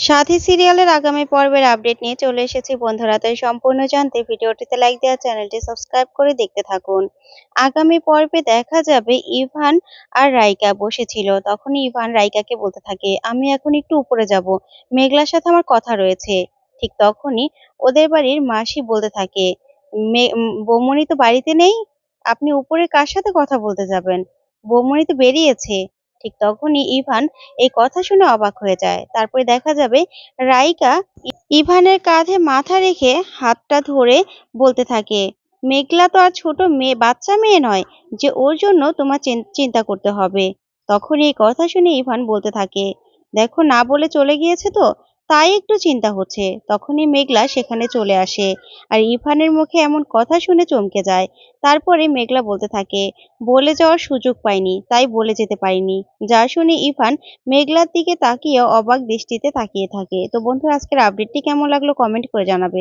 সাথী সিরিয়ালের আগামী পর্বের আপডেট নিয়ে চলে এসেছি বন্ধুরা। তাই সম্পূর্ণ জানতে ভিডিওটিতে লাইক দেওয়া চ্যানেলটি সাবস্ক্রাইব করে দেখতে থাকুন। আগামী পর্বে দেখা যাবে ইভান আর রাইকা বসেছিল। তখনই ইভান রাইকাকে বলতে থাকে আমি এখন একটু উপরে যাব। মেঘলার সাথে আমার কথা রয়েছে। ঠিক তখনই ওদের বাড়ির মাসি বলতে থাকে "মে- উম, বৌমণি তো বাড়িতে নেই। আপনি উপরে কার সাথে কথা বলতে যাবেন? বৌমণি তো বেরিয়েছে। ঠিক তখনই ইভান এই কথা শুনে অবাক হয়ে যায়। তারপরে দেখা যাবে রাইকা ইভানের কাঁধে মাথা রেখে হাতটা ধরে বলতে থাকে, মেঘলা তো আর ছোট মেয়ে, বাচ্চা মেয়ে নয় যে ওর জন্য তোমার চিন- চিন্তা করতে হবে। তখন এই কথা শুনে ইভান বলতে থাকে, দেখো না বলে চলে গিয়েছে তো তাই একটু চিন্তা হচ্ছে। তখনই মেঘলা সেখানে চলে আসে আর ইরফানের মুখে এমন কথা শুনে চমকে যায়। তারপরে মেঘলা বলতে থাকে, বলে যাওয়ার সুযোগ পাইনি, তাই বলে যেতে পারিনি। যা শুনে ইরফান মেঘলার দিকে তাকিয়ে অবাক দৃষ্টিতে তাকিয়ে থাকে। তো বন্ধুরা, আজকের আপডেটটি কেমন লাগল কমেন্ট করে জানাবে।